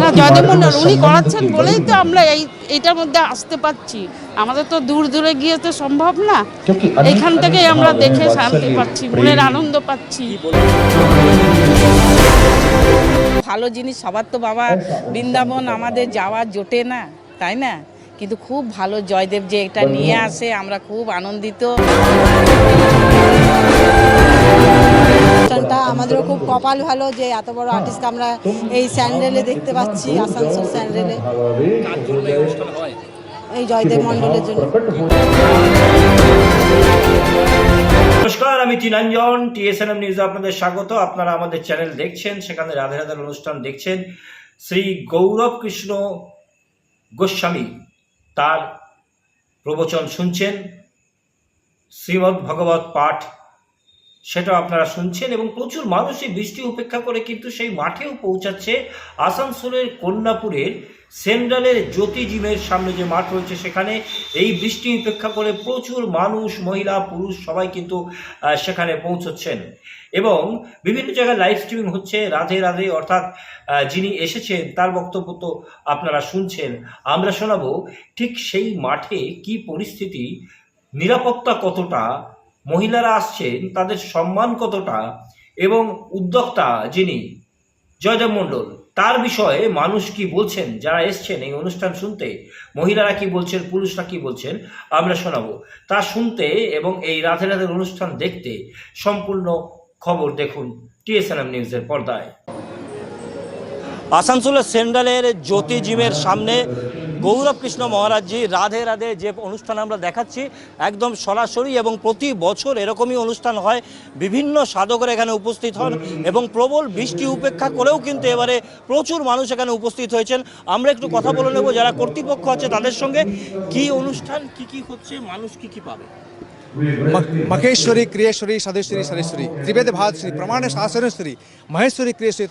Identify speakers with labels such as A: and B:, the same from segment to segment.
A: না জয়দেব মন্ডল উনি করাচ্ছেন বলেই তো আমরা এই এইটার মধ্যে আসতে পাচ্ছি আমাদের তো দূর দূরে গিয়ে তো সম্ভব না। এইখান থেকেই আমরা দেখে শান্তি পাচ্ছি মনের আনন্দ পাচ্ছি। ভালো জিনিস সবার তো বাবা বৃন্দাবন আমাদের যাওয়া জোটে না তাই না? কিন্তু খুব ভালো জয়দেব যে এটা নিয়ে আসে আমরা খুব আনন্দিত।
B: অনুষ্ঠানটা আমাদেরও খুব কপাল ভালো যে এত বড় আর্টিস্টকে আমরা এই স্যান্ডেলে দেখতে পাচ্ছি, আসানসোল স্যান্ডেলে। এই জয়দেব মণ্ডলের জন্য।
C: নমস্কার, আমি তিনাঞ্জন টিএসএনএম নিউজে আপনাদের স্বাগত। আপনারা আমাদের চ্যানেল দেখছেন, সেখানে রাধে রাধার অনুষ্ঠান দেখছেন। শ্রী গৌরব কৃষ্ণ গোস্বামী তার প্রবচন শুনছেন। শ্রীমদ্ ভগবত পাঠ সেটা আপনারা শুনছেন এবং প্রচুর মানুষই বৃষ্টি উপেক্ষা করে কিন্তু সেই মাঠেও পৌঁছাচ্ছে আসানসোলের কন্যাপুরের সেন্ট্রালের জ্যোতি জিমের সামনে যে মাঠ রয়েছে সেখানে। এই বৃষ্টি উপেক্ষা করে প্রচুর মানুষ, মহিলা, পুরুষ সবাই কিন্তু সেখানে পৌঁছচ্ছেন। এবং বিভিন্ন জায়গায় লাইভ স্ট্রিমিং হচ্ছে রাধে রাধে, অর্থাৎ যিনি এসেছেন তার বক্তব্য তো আপনারা শুনছেন। আমরা শোনাবো ঠিক সেই মাঠে কি পরিস্থিতি, নিরাপত্তা কতটা মহিলারা আসছেন, তাদের সম্মান কতটা এবং উদ্যোক্তা যিনি জয়দেব মণ্ডল, তার বিষয়ে মানুষ কি বলছেন? যারা এসছেন এই অনুষ্ঠান শুনতে, মহিলারা কি বলছেন, পুরুষরা কি বলছেন, আমরা শোনাবো। তা শুনতে এবং এই রাধে রাধের অনুষ্ঠান দেখতে সম্পূর্ণ খবর দেখুন টিএসএনএম নিউজের পর্দায়। আসানসোলের সেন্ট্রালের জ্যোতি জিমের সামনে গৌরব কৃষ্ণ মহারাজজি রাধে রাধে যে অনুষ্ঠান আমরা দেখাচ্ছি, একদম সরাসরি এবং প্রতি বছর এরকমই অনুষ্ঠান হয়। বিভিন্ন সাধকরা এখানে উপস্থিত হন এবং প্রবল বৃষ্টি উপেক্ষা করেও কিন্তু এবারে প্রচুর মানুষ এখানে উপস্থিত হয়েছেন। আমরা একটু কথা বলে নেব, যারা কর্তৃপক্ষ আছে তাদের সঙ্গে। কি অনুষ্ঠান, কি কি হচ্ছে, মানুষ কি কি পাবে?
D: ಮಕೇಶ್ವರಿ ಕ್ರಿಯೇಶ್ವರಿ, ಸದೇಶ್ವರಿ ভাত শ্রী ಭಾಶ್ವರಿ ಪ್ರಮಾಣ ಶಾಸನೇಶ್ವರಿ ಮಹೇಶ್ವರಿ, ಕ್ರಿಯೇಶ್ವರಿ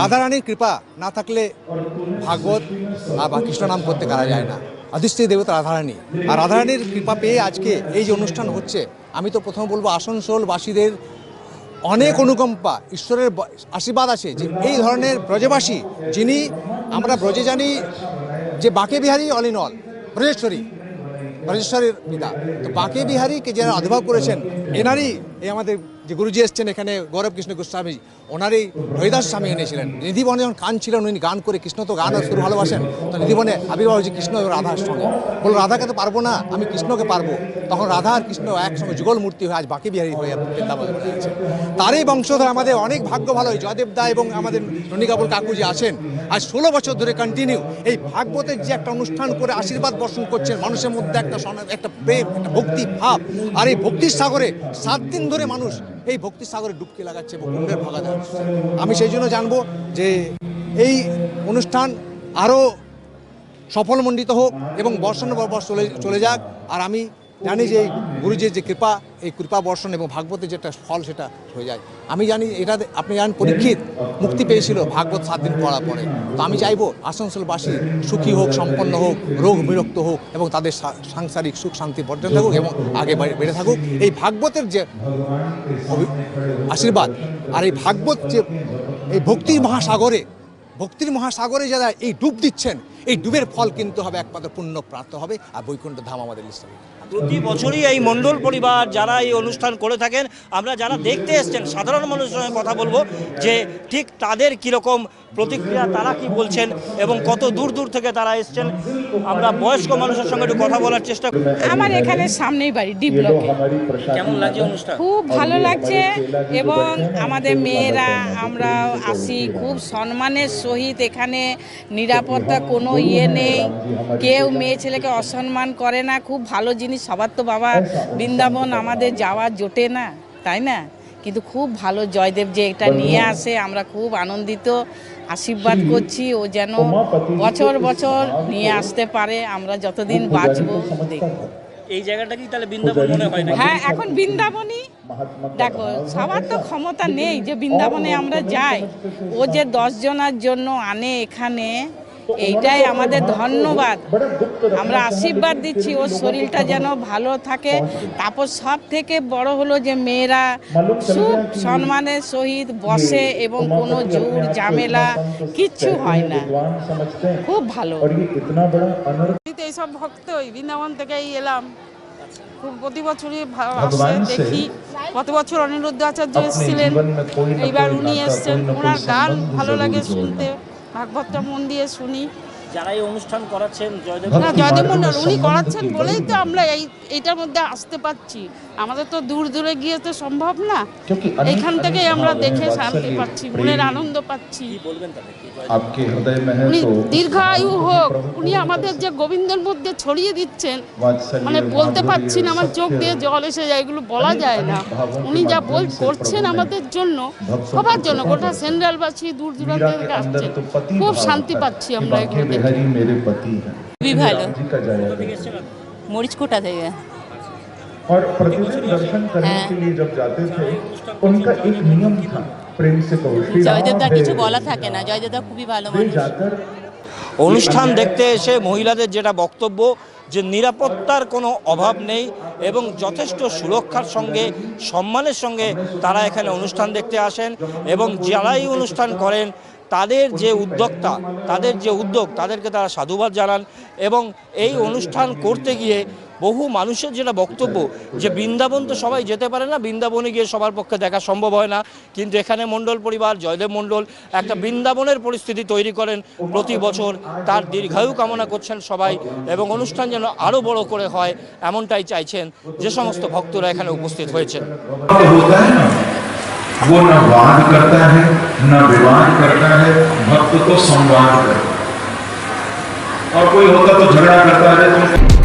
D: রাধারানীর কৃপা না থাকলে ভাগবত বা কৃষ্ণ নাম করতে করা যায় না অধিষ্ঠিত দেবতা রাধারানী আর রাধারানীর কৃপা পেয়ে আজকে এই যে অনুষ্ঠান হচ্ছে আমি তো প্রথম বলব আসানসোলবাসীদের অনেক অনুকম্পা ঈশ্বরের আশীর্বাদ আছে যে এই ধরনের ব্রজবাসী যিনি আমরা ব্রজে জানি যে Banke Bihari all in all Brajeshwari ব্রজেশ্বরের পিতা তো বাঁকে বিহারীকে যারা আবির্ভাব করেছেন এনারই এই আমাদের যে গুরুজি এসছেন এখানে গৌরব কৃষ্ণ গোস্বামী, ওনারই হরিদাস স্বামী এনেছিলেন। নিধিবনে যখন কান ছিলেন, উনি গান করে কৃষ্ণ তো গান সুর ভালোবাসেন, তো নিধিবনে আবির্ভাব হয়েছে কৃষ্ণ এবং রাধার সঙ্গে। বলল, রাধাকে তো পারব না, আমি কৃষ্ণকে পারব। তখন রাধা আর কৃষ্ণ একসঙ্গে যুগল মূর্তি হয়ে আজ বাঁকে বিহারী হয়ে বৃন্দাবনে আছে। তারই বংশধর আমাদের অনেক ভাগ্য ভালো, এই জয়দেব দা এবং আমাদের ননিকাপুর কাকু যে আছেন। আজ ষোলো বছর ধরে কন্টিনিউ এই ভাগবতের যে একটা অনুষ্ঠান করে আশীর্বাদ বর্ষণ করছেন, মানুষের মধ্যে একটা একটা প্রেম, একটা ভক্তি ভাব, আর এই ভক্তির সাগরে সাত দিন ধরে মানুষ এই ভক্তি সাগরে ডুবকি লাগাচ্ছে এবং কুণ্ডের ভাগা দেওয়াচ্ছে আমি সেই জন্য জানব যে এই অনুষ্ঠান আরও সফলমণ্ডিত হোক এবং বর্ষণ বর্ষ চলে চলে যাক। আর আমি জানি যে এই গুরুজির যে কৃপা, এই কৃপা বর্ষণ এবং ভাগবতের যেটা ফল সেটা হয়ে যায়। আমি জানি এটা আপনি জানেন পরীক্ষিত মুক্তি পেয়েছিল ভাগবত সাত দিন পড়ার পরে। তো আমি চাইব আসানসোলবাসী সুখী হোক, সম্পন্ন হোক, রোগ বিরক্ত হোক এবং তাদের সাংসারিক সুখ, শান্তি বর্জন থাকুক এবং আগে বেড়ে থাকুক। এই ভাগবতের যে আশীর্বাদ আর এই ভাগবত যে, এই ভক্তির মহাসাগরে ভক্তির মহাসাগরে যারা এই ডুব দিচ্ছেন এই ডুবের ফল কিন্তু হবে একমাত্র পুণ্য প্রাপ্ত হবে আর বৈকুণ্ঠ ধাম আমাদের লিস্ট হবে
C: প্রতি বছরই এই মণ্ডল পরিবার যারা এই অনুষ্ঠান করে থাকেন আমরা যারা দেখতে এসছেন সাধারণ মানুষের সঙ্গে কথা বলব যে ঠিক তাদের কীরকম প্রতিক্রিয়া তারা কি বলছেন এবং কত দূর দূর থেকে তারা এসছেন আমরা বয়স্ক মানুষের সঙ্গে একটু কথা বলার চেষ্টা করি।
A: আমার এখানে সামনেই বাড়ি ডি ব্লকে।
C: কেমন লাগছে অনুষ্ঠান?
A: খুব ভালো লাগছে এবং আমাদের মেয়েরা আমরা আসি খুব সম্মানের সহিত এখানে নিরাপত্তা কোনো ইয়ে নেই। কেউ মেয়ে ছেলেকে অসম্মান করে না খুব ভালো জিনিস সবার তো বাবা বৃন্দাবন আমাদের যাওয়া জোটে না তাই না? কিন্তু খুব ভালো জয়দেব যে এটা নিয়ে আসে আমরা খুব আনন্দিত আশীর্বাদ করছি ও যেন বছর বছর নিয়ে আসতে পারে আমরা যতদিন বাঁচবো দেখব।
C: এই জায়গাটা কি তাহলে বৃন্দাবন মনে হয় না
A: হ্যাঁ এখন বৃন্দাবনই। দেখো সবার তো ক্ষমতা নেই যে বৃন্দাবনে আমরা যাই। ও যে দশ জনের জন্য আনে এখানে এইটাই আমাদের ধন্যবাদ। আমরা আশীর্বাদ দিচ্ছি ওর শরীরটা যেন ভালো থাকে। তারপর সব থেকে বড় হলো যে মেয়েরা খুব সম্মানের সহিত বসে এবং কোনো জোর ঝামেলা কিচ্ছু হয় না। খুব ভালো।
E: এইসব ভক্ত বৃন্দাবন থেকেই এলাম। প্রতি বছরই আসে দেখি। গত বছর অনিরুদ্ধ আচার্য এসেছিলেন। এইবার উনি এসছেন। ওনার গান ভালো লাগে শুনতে। ভাগবতটা মন দিয়ে শুনি।
C: যারা অনুষ্ঠান করাচ্ছেন জয়দেব
E: জয়দেব মন্ডল উনি করাচ্ছেন বলেই তো আমরা এই এটার মধ্যে আসতে পাচ্ছি আমাদের তো দূর দূরে গিয়ে তো সম্ভব না।
F: এখান
E: থেকেই আমরা দেখে শান্তি পাচ্ছি মনের আনন্দ পাচ্ছি। উনি দীর্ঘায়ু হোক উনি আমাদের যে গোবিন্দর মধ্যে ছড়িয়ে দিচ্ছেন মানে বলতে পারছি না আমার চোখ দিয়ে জল এসে যায় এগুলো বলা যায় না। উনি যা বল করছেন আমাদের জন্য সবার জন্য। গোটা সেন্ট্রালবাসী দূর দূরান্ত থেকে আসছে খুব শান্তি পাচ্ছি আমরা এখানে দেখে
F: बिहारी मेरे पति हैं
G: খুবই ভালো
F: राम जी का जाया
G: মরিচকোটা থেকে
F: और प्रतिदिन दर्शन करने
G: हाँ।
F: के लिए जब जाते थे उनका एक नियम था प्रेम से कहो श्री राम
G: জয়দেবদার
F: है।
G: কিছু বলা থাকে না জয়দেবদা খুবই ভালো
F: वे
G: মানুষ
F: जाकर
C: অনুষ্ঠান দেখতে এসে মহিলাদের যেটা বক্তব্য যে নিরাপত্তার কোনো অভাব নেই এবং যথেষ্ট সুরক্ষার সঙ্গে সম্মানের সঙ্গে তারা এখানে অনুষ্ঠান দেখতে আসেন এবং যারাই অনুষ্ঠান করেন তাদের যে উদ্যোক্তা তাদের যে উদ্যোগ তাদেরকে তারা সাধুবাদ জানান এবং এই অনুষ্ঠান করতে গিয়ে বহু মানুষের যেটা বক্তব্য যে বৃন্দাবন তো সবাই যেতে পারে না বৃন্দাবনে গিয়ে সবার পক্ষে দেখা সম্ভব হয় না। কিন্তু এখানে মণ্ডল পরিবার জয়দেব মণ্ডল একটা বৃন্দাবনের পরিস্থিতি তৈরি করেন প্রতি বছর। তার দীর্ঘায়ু কামনা করছেন সবাই এবং অনুষ্ঠান যেন আরও বড় করে হয় এমনটাই চাইছেন যে সমস্ত ভক্তরা এখানে উপস্থিত হয়েছেন।
F: वो न वाद करता है, न विवाद करता है, भक्त को संवाद करता है। और कोई होता तो झगड़ा करता है तो